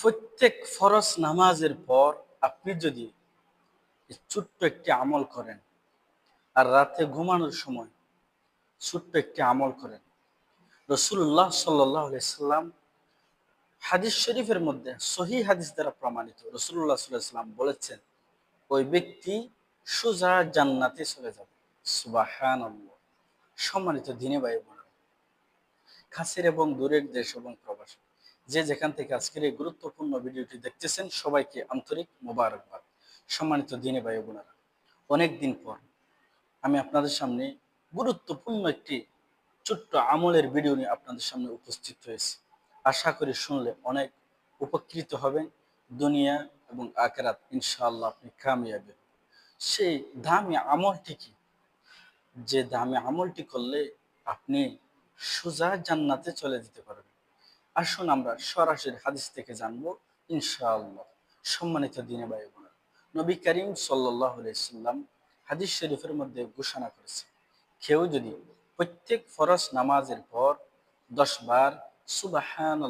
প্রত্যেক ফরজ নামাজের পর আপনি যদি ছোট্ট একটি আমল করেন আর রাতে ঘুমানোর সময় ছোট্ট একটি আমল করেন রসুল্লাহ সাল্লাম হাদিস শরীফের মধ্যে সহি হাদিস দ্বারা প্রমাণিত রসুল্লাহ সাল্লাম বলেছেন, ওই ব্যক্তি সোজা জান্নাতে চলে যাবে। সুবাহান সম্মানিত দিনে বায়ু কাছের এবং দূরের দেশ এবং প্রবাস। যে যেখান থেকে আজকের এই গুরুত্বপূর্ণ ভিডিওটি দেখতেছেন, সবাইকে আন্তরিক মোবারকবাদ। সম্মানিত দিনে ভাই বোনেরা, অনেক দিন পর আমি আপনাদের সামনে গুরুত্বপূর্ণ একটি ছোট্ট আমলের ভিডিও নিয়ে আপনাদের সামনে উপস্থিত হয়েছি। আশা করি শুনলে অনেক উপকৃত হবেন, দুনিয়া এবং আকেরাত ইনশাআল্লাহ আপনি কামিয়াবে। সেই দামি আমলটি কি? যে দামি আমলটি করলে আপনি সোজা জান্নাতে চলে যেতে পারবেন। আসুন আমরা সরাসরি হাদিস থেকে জানব, ইনশাআল্লাহ। সম্মানিত দিনে ভাই বোনেরা, নবী করিম সাল্লাম হাদিস শরীফের মধ্যে ঘোষণা করেছে, কেউ যদি প্রত্যেক ফরজ নামাজের পর দশ বার সুবাহান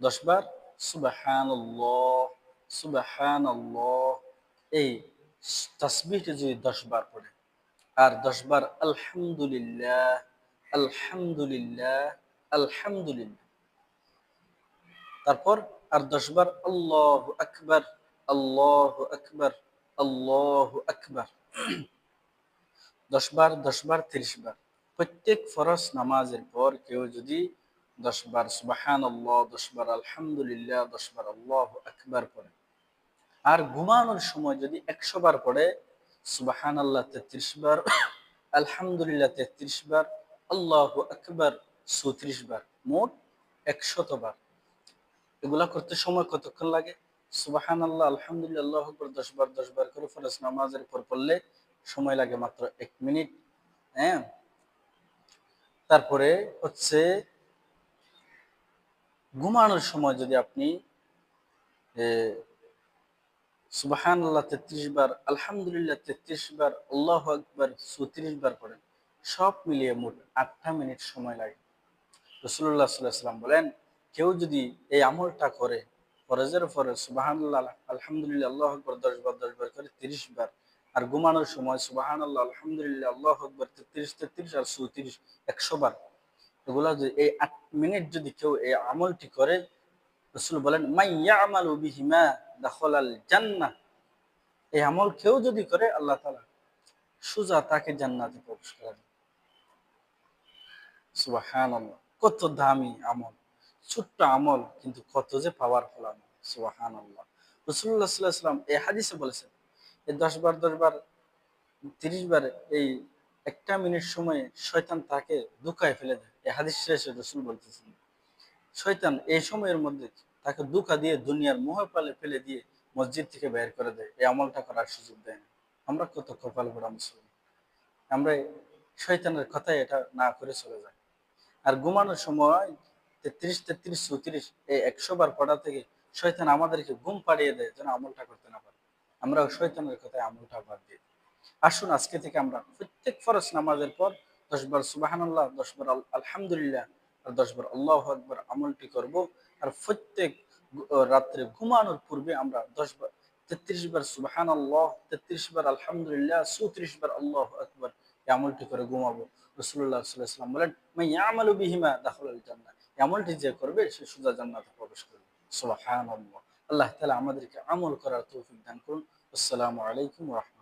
দশ বার সুবাহান সুবাহান এই তসবিহটি যদি দশ বার পড়ে, আর দশ বার আলহামদুলিল্লাহ আলহামদুলিল্লাহ আলহামদুলিল্লাহ। তারপর আর দশ বার আল্লাহ আকবর আল্লাহ আকবর আল্লাহ আকবর। দশ বার দশ বার তিরিশ বার প্রত্যেক ফরজ নামাজের পর কেউ যদি দশ বার সুবাহান আল্লাহ দশ বার আলহামদুলিল্লাহ দশ বার আল্লাহ আকবর পড়ে। আর ঘুমানোর সময় যদি একশো বার পড়ে সুবাহান আল্লাহ তেত্রিশ বার আলহামদুলিল্লাহ তেত্রিশ বার আল্লাহ আকবর চৌত্রিশ বার, মোট একশত বার। এগুলা করতে সময় কতক্ষণ লাগে? সুবাহান আল্লাহ আলহামদুলিল্লাহ আকবর, দশ বার দশ বার করে ফরজ নামাজের পর পড়লে সময় লাগে মাত্র এক মিনিট। হ্যাঁ? তারপরে হচ্ছে ঘুমানোর সময় যদি আপনি সুবাহান আল্লাহ তেত্রিশ বার, আলহামদুলিল্লাহ তেত্রিশ বার, আল্লাহ আকবর চৌত্রিশ বার পড়েন, সব মিলিয়ে মোট আটটা মিনিট সময় লাগে। রসুল্লাহ সাল্লাম বলেন, কেউ যদি এই আমলটা করে ফরজের পরে সুবাহানুল্লাহ, আলহামদুলিল্লাহ, আল্লাহ আকবর, দশ বার দশ বার করে তিরিশ বার, আর ঘুমানোর সময় সুবাহান আল্লাহ আলহামদুলিল্লাহ, আল্লাহ আকবর, তেত্রিশ তেত্রিশ আর চৌত্রিশ, একশো বার, এগুলা যদি এই আট মিনিট যদি কেউ এই আমলটি করে, রসুল বলেন মাইয়া আমাল বিহিমা দাখলাল জান্নাহ এই আমল কেউ যদি করে, আল্লাহ তালা সুজা তাকে জান্নাতে প্রবেশ করাবে। সুবাহান কত দামি আমল, ছোট্ট আমল, কিন্তু কত যে পাওয়ারফুল আমল সুবাহান আল্লাহ রসুল্লাহ সাল্লাম এই হাদিসে বলেছেন, এই দশ বার দশ বার, তিরিশ বার এই একটা মিনিট সময়ে শয়তান তাকে দুঃখায় ফেলে দেয়। এই হাদিস শেষে রসুল বলতেছেন, শয়তান এই সময়ের মধ্যে তাকে দুঃখা দিয়ে দুনিয়ার মোহ পালে ফেলে দিয়ে মসজিদ থেকে বের করে দেয়। এই আমলটা করার সুযোগ দেয় না। আমরা কত কপাল ভরা মুসলিম। আমরা শয়তানের কথাই এটা না করে চলে যায় আর ঘুমানোর সময় তেত্রিশ তেত্রিশ, চৌত্রিশ, এই একশো বার পড়া থেকে শয়তান আমাদেরকে ঘুম পাড়িয়ে দেয় যেন আমলটা করতে না পারে। আমরা শয়তানের কথায় আমলটা বাদ দিই। আসুন আজকে থেকে আমরা প্রত্যেক ফরজ নামাজের পর দশ বার সুবাহান আল্লাহ দশ বার আলহামদুলিল্লাহ, আর দশ বার আল্লাহ আকবর আমলটি করব। আর প্রত্যেক রাত্রে ঘুমানোর পূর্বে আমরা দশ বার, তেত্রিশ বার সুবাহান আল্লাহ তেত্রিশ বার আলহামদুলিল্লাহ, চৌত্রিশ বার আল্লাহ আকবর আমলটি করে ঘুমাবো? রসুল্লাহ বলেন মাই আমালু বিহিমা দাখল জান্নাত আমলটি যে করবে, সে সুদা জান্নাতে প্রবেশ করবে। সুবাহান আল্লাহ তালা আমাদেরকে আমল করার তৌফিক দান করুন। আসসালামু আলাইকুম রহমতুল্লাহ।